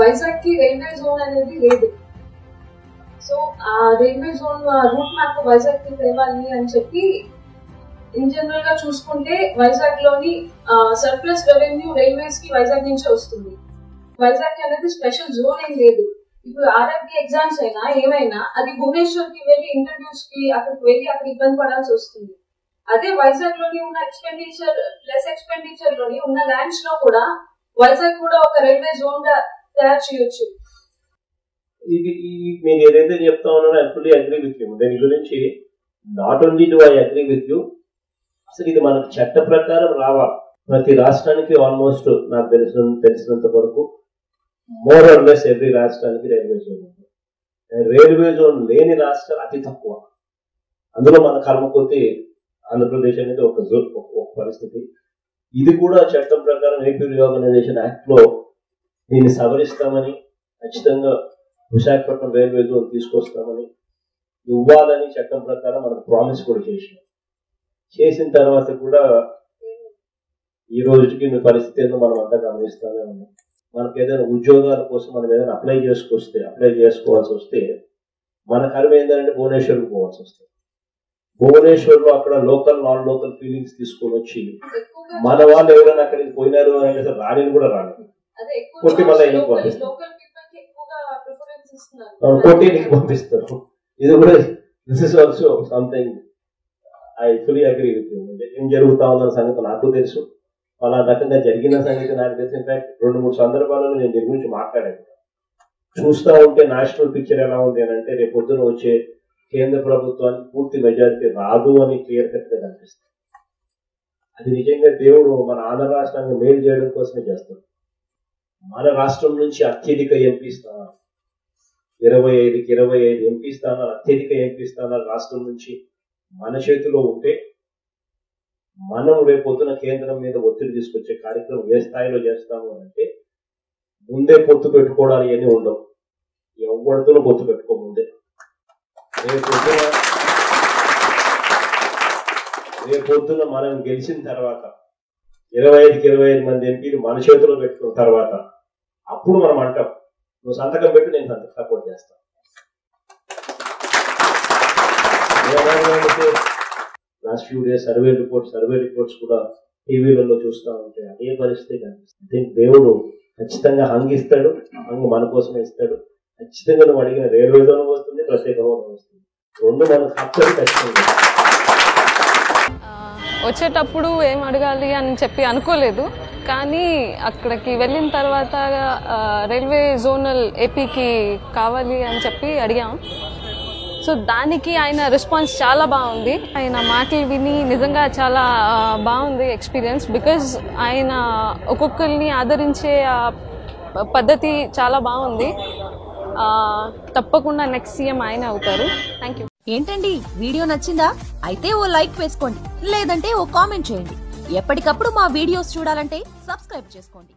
వైజాగ్కి వైజాగ్కి railway zone అనేది లేదు. So ఆ రైల్వే జోన్ రూట్ మ్యాప్ వైజాగ్కి తేవాలి అని చెప్పి ఇన్ జనరల్గా చూసుకుంటే వైజాగ్లోని సర్ప్లస్ రెవెన్యూ రైల్వేస్కి వైజాగ్ నుంచి వస్తుంది. వైజాగ్ అనేది స్పెషల్ జోన్ ఏం లేదు. ఇప్పుడు ఆర్ఆర్బి ఎగ్జామ్స్ అయినా ఏమైనా అది భువనేశ్వర్కి వెళ్ళి ఇంటర్వ్యూస్కి అక్కడికి వెళ్ళి అక్కడ ఇబ్బంది పడాల్సి వస్తుంది. అదే వైజాగ్లోని ఉన్న ఎక్స్పెండిచర్ లెస్ ఎక్స్పెండిచర్లోని ఉన్న ల్యాండ్స్లో కూడా వైజాగ్ కూడా ఒక రైల్వే జోన్గా తయారు చేయొచ్చు. ఇది మీరు ఏదైతే చెప్తా ఉన్నారో I fully agree with you దీని గురించి not only do I agree with you అసలు ఇది మనకు చట్ట ప్రకారం రావాలి. ప్రతి రాష్ట్రానికి ఆల్మోస్ట్ నాకు తెలిసిన తెలిసినంత వరకు మోర్ ఆర్ లెస్ ఎవ్రీ రాష్ట్రానికి రైల్వే జోన్ ఉంది. రైల్వే జోన్ లేని రాష్ట్రాలు అతి తక్కువ. అందులో మన కలమకొద్ది ఆంధ్రప్రదేశ్ అనేది ఒక జోన్ ఒక- పరిస్థితి. ఇది కూడా చట్టం ప్రకారం ఏపీ రీఆర్గనైజేషన్ యాక్ట్లో దీన్ని సవరిస్తామని ఖచ్చితంగా విశాఖపట్నం రైల్వే జోన్ తీసుకొస్తామని ఇవ్వాలని చట్టం ప్రకారం మనకు ప్రామిస్ కూడా చేసినాం. చేసిన తర్వాత కూడా ఈ రోజుకి మీ పరిస్థితి ఏందో మనం అంతా గమనిస్తానే ఉన్నాం. మనకు ఏదైనా ఉద్యోగాల కోసం మనం ఏదైనా అప్లై చేసుకొస్తే అప్లై చేసుకోవాల్సి వస్తే మన కర్మ ఏంటంటే భువనేశ్వర్కి పోవాల్సి వస్తుంది. భువనేశ్వర్లో అక్కడ లోకల్ నాన్ లోకల్ ఫీలింగ్స్ తీసుకొని వచ్చి మన వాళ్ళు ఎవరైనా అక్కడికి పోయినారు అని అంటే రాని కూడా రాలేదు. కొట్టి మళ్ళీ కొట్టి నీకు పంపిస్తారు. ఇది కూడా this is also something I fully agree with ఏం జరుగుతా ఉందన్న సంగతి నాకు తెలుసు. అలా రకంగా జరిగిన సంగతి నాకు తెలిసి ఇన్ఫాక్ట్ రెండు మూడు సందర్భాలలో నేను దీని గురించి మాట్లాడాను. చూస్తా ఉంటే నేషనల్ పిక్చర్ ఎలా ఉంది అని అంటే రేపు పొద్దున వచ్చే కేంద్ర ప్రభుత్వానికి పూర్తి మెజారిటీ రాదు అని క్లియర్ కట్గా కనిపిస్తుంది. అది నిజంగా దేవుడు మన ఆంధ్ర రాష్ట్రాన్ని మేలు చేయడం కోసమే చేస్తాడు. మన రాష్ట్రం నుంచి అత్యధిక ఎంపీ స్థానాలు ఇరవై ఐదుకి ఇరవై ఐదు ఎంపీ స్థానాలు అత్యధిక ఎంపీ స్థానాలు రాష్ట్రం నుంచి మన చేతిలో ఉంటే మనం రేపొద్దున కేంద్రం మీద ఒత్తిడి తీసుకొచ్చే కార్యక్రమం ఏ స్థాయిలో చేస్తాము అంటే ముందే పొత్తు పెట్టుకోవడాలు ఇవన్నీ ఉండవు. ఎవరితో పొత్తు పెట్టుకో ముందే. రేపొద్దున రేపొద్దున మనం గెలిచిన తర్వాత ఇరవై ఐదుకి ఇరవై ఐదు మంది ఎంపీలు మన చేతిలో పెట్టుకున్న తర్వాత అప్పుడు మనం అంటాం నువ్వు సంతకం పెట్టు నేను సంతకం సపోర్ట్ చేస్తాను. Last few days survey reports survey reports కూడా టీవీలలో చూస్తూ ఉంటే అదే పరిస్థితి కనిపిస్తుంది. I దేవుడు ఖచ్చితంగా హంగిస్తాడు హంగు మన కోసమే ఇస్తాడు. ఖచ్చితంగా నువ్వు అడిగిన రైల్వేలోనూ వస్తుంది ప్రత్యేక హోదా వస్తుంది. రెండు మనకు తప్పదు ఖచ్చితంగా. వచ్చేటప్పుడు ఏం అడగాలి అని చెప్పి అనుకోలేదు. కానీ అక్కడికి వెళ్ళిన తర్వాత రైల్వే జోనల్ ఏపీకి కావాలి అని చెప్పి అడిగాం. సో దానికి ఆయన రెస్పాన్స్ చాలా బాగుంది. ఆయన మాటలు విని నిజంగా చాలా బాగుంది ఎక్స్పీరియన్స్ బికాజ్ ఆయన ఒక్కొక్కరిని ఆదరించే పద్ధతి చాలా బాగుంది. తప్పకుండా నెక్స్ట్ సీఎం ఆయన అవుతారు. థ్యాంక్ యూ ఏంటండి? వీడియో నచ్చిందా? అయితే ఓ లైక్ వేసుకోండి. లేదంటే ఓ కామెంట్ చేయండి. ఎప్పటికప్పుడు మా వీడియోస్ చూడాలంటే సబ్స్క్రైబ్ చేసుకోండి.